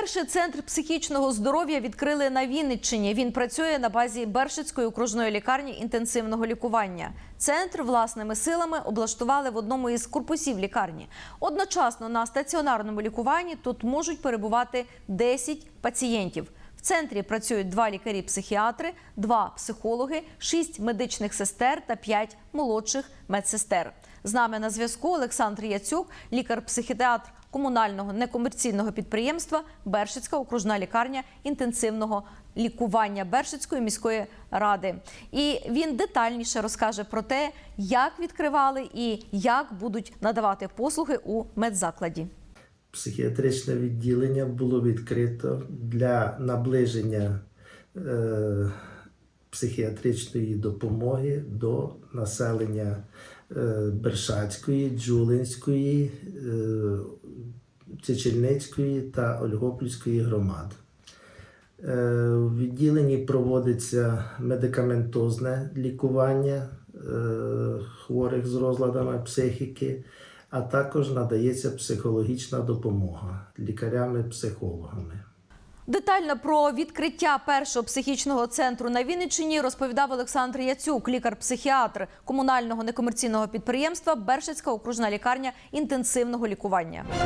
Перший центр психічного здоров'я відкрили на Вінниччині. Він працює на базі Бершицької окружної лікарні інтенсивного лікування. Центр власними силами облаштували в одному із корпусів лікарні. Одночасно на стаціонарному лікуванні тут можуть перебувати 10 пацієнтів. В центрі працюють два лікарі-психіатри, два психологи, шість медичних сестер та п'ять молодших медсестер. З нами на зв'язку Олександр Яцюк, лікар-психіатр комунального некомерційного підприємства Бершицька окружна лікарня інтенсивного лікування Бершицької міської ради. І він детальніше розкаже про те, як відкривали і як будуть надавати послуги у медзакладі. Психіатричне відділення було відкрито для наближення е, психіатричної допомоги до населення Бершацької, Джулинської, е, Чечельницької та Ольгопольської громад. Е, В відділенні проводиться медикаментозне лікування е, хворих з розладами психіки, а також надається психологічна допомога лікарями-психологами. Детально про відкриття першого психічного центру на Вінниччині розповідав Олександр Яцюк, лікар-психіатр комунального некомерційного підприємства Бершицька окружна лікарня інтенсивного лікування.